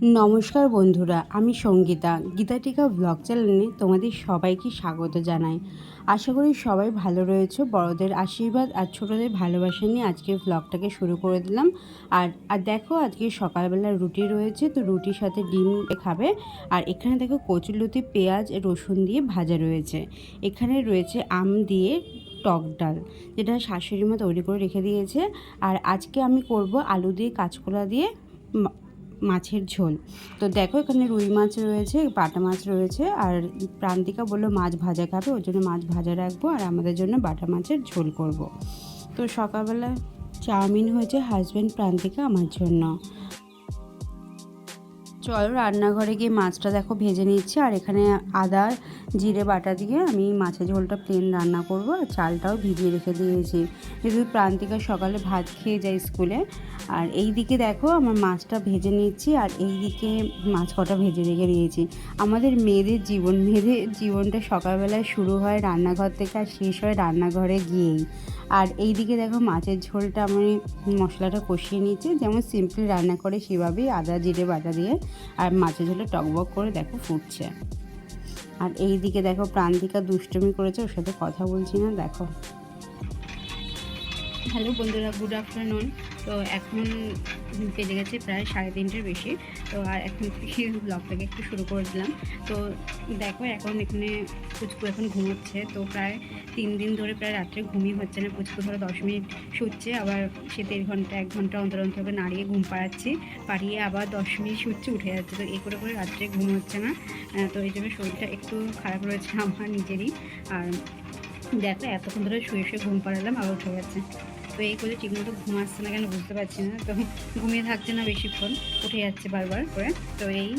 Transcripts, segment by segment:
নমস্কার বন্ধুরা, আমি সঙ্গীতা। গীতাটিকা ব্লগ চ্যানেলে তোমাদের সবাইকে স্বাগত জানাই। আশা করি সবাই ভালো রয়েছে, বড়দের আশীর্বাদ আর ছোটদের ভালোবাসা নিয়ে আজকে ব্লগটাকে শুরু করে দিলাম। আর আর দেখো, আজকে সকালবেলা রুটি রয়েছে, তো রুটির সাথে ডিম খাবে। আর এখানে দেখো কচুলতি পেঁয়াজ, রসুন দিয়ে ভাজা রয়েছে। এখানে রয়েছে আম দিয়ে টক ডাল, যেটা শাশুড়ি মা তৈরি করে রেখে দিয়েছে। আর আজকে আমি করব আলু দিয়ে কাঁচকলা দিয়ে মাছের ঝোল তো দেখো এখানে রুই মাছ রয়েছে বাটা মাছ রয়েছে, আর প্রান্তিকা বলল মাছ ভাজা খাবে ওই জন্য মাছ ভাজা রাখব, আর আমাদের জন্য বাটা মাছের ঝোল করব। তো সকালবেলা চাউমিন হয়েছে হাজব্যান্ড প্রান্তিকা আমার জন্য চলো রান্নাঘরে গিয়ে মাছটা দেখো ভেজে নিচ্ছি, আর এখানে আদা, জিরে, বাটা দিয়ে আমি মাছের ঝোলটা প্লেন রান্না করব, আর চালটাও ভিজিয়ে রেখে দিয়েছি। যেহেতু প্রান্তিকা সকালে ভাত খেয়ে যায় স্কুলে, আর এই দিকে দেখো আমার মাছটা ভেজে নিচ্ছি, আর এই দিকে মাছ কটা ভেজে রেখে দিয়েছি। আমাদের মেয়েদের জীবন, মেয়েদের জীবনটা সকালবেলায় শুরু হয় রান্নাঘর থেকে, আর শেষ হয় রান্নাঘরে গিয়েই। আর এই দিকে দেখো মাছের ঝোলটা আমি মশলাটা কষিয়ে নিয়েছি যেমন সিম্পল রান্না করে সেভাবেই আদা, জিরে, বাটা দিয়ে আর মাছের ঝোলে টকবক করে দেখো ফুটছে। আর এই দিকে দেখো প্রান্তিকা দুষ্টুমি করেছে, ওর সাথে কথা বলছি না, দেখো। হ্যালো বন্ধুরা গুড আফটারনুন তো এখন বেজে গেছে প্রায় সাড়ে তিনটের বেশি। তো আর এখন থেকে ব্লগটাকে একটু শুরু করে দিলাম। তো দেখো, এখন এখানে পুচকু এখন ঘুমোচ্ছে। তো প্রায় তিন দিন ধরে প্রায় রাত্রে ঘুমই হচ্ছে না। পুচকু ধরো দশ মিনিট শুচ্ছে, আবার সে দেড় ঘণ্টা, এক ঘণ্টা অন্তর অন্তর করে নাড়িয়ে ঘুম পাড়াচ্ছি। পাড়িয়ে আবার দশ মিনিট শুচ্ছে, উঠে যাচ্ছে। তো এই করে করে রাত্রে ঘুম হচ্ছে না। তো এই জন্য শরীরটা একটু খারাপ রয়েছে আমার নিজেরই। আর দেখো, এতক্ষণ ধরে শুয়ে শুয়ে ঘুম পাড়ালাম, আবার উঠে গেছে। তো এই করে ঠিকমতো ঘুম আসছে না কেন বুঝতে পারছি না। তো ঘুমিয়ে থাকছে না বেশিক্ষণ, উঠে যাচ্ছে বারবার করে। তো এই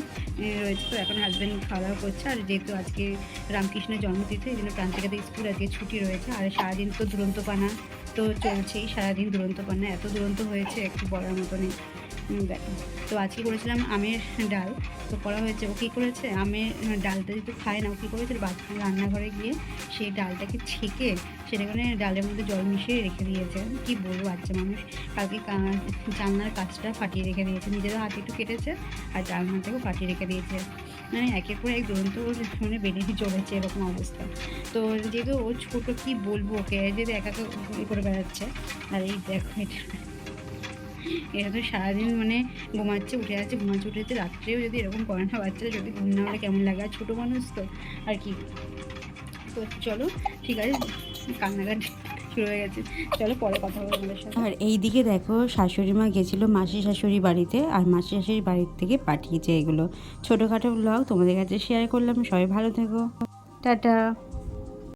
রয়েছে তো, এখন হাজব্যান্ড খাওয়া দাওয়া করছে। আর যেহেতু আজকে রামকৃষ্ণের জন্মতিথি, এই জন্য প্রান্তিকাতে স্কুল আজকে ছুটি রয়েছে। আর সারাদিন তো দুরন্ত পানা তো চলছেই, সারাদিন দুরন্ত পানা এত দুরন্ত হয়েছে, একটু বলার মতনই। নেই দেখো তো আজকে করেছিলাম আমের ডাল। তো করা হয়েছে, ও কী করেছে? আমের ডালটা যেহেতু খায় না, ও কী করেছে? বাথরুম, রান্নাঘরে গিয়ে সেই ডালটাকে ছেঁকে সেটাখানে ডালের মধ্যে জল মিশিয়ে রেখে দিয়েছে। কি বলব, বাচ্চা মানুষ। কালকে জানলার কাজটা ফাটিয়ে রেখে দিয়েছে। নিজেরও হাতে একটু কেটেছে আর জানলাটাকেও ফাটিয়ে রেখে দিয়েছে। মানে একের পর এক দুরন্ত মানে বেরিয়ে চলেছে এরকম অবস্থা। তো যেহেতু ও ছোটো, কী বলব ওকে? একা একা করে বেড়াচ্ছে আর এই দেখো এটা। এটা তো সারাদিন মানে ঘুমাচ্ছে উঠে আছে ঘুমাচ্ছে উঠে যাচ্ছে। রাত্রেও যদি এরকম করে না বাচ্চারা যদি ঘুম না হলে কেমন লাগে? আর ছোটো মানুষ তো আর কি? তো চলো ঠিক আছে? কান্নাকাটি শুরু হয়ে গেছে। চলো পরে কথা বলব আমাদের সাথে। আর এই দিকে দেখো শাশুড়ি মা গেছিল মাসি শাশুড়ি বাড়িতে আর মাসি শাশুড়ি বাড়ির থেকে পাঠিয়েছে এগুলো। ছোটোখাটো ব্লগ তোমাদের কাছে শেয়ার করলাম। সবাই ভালো থেকো। টাটা।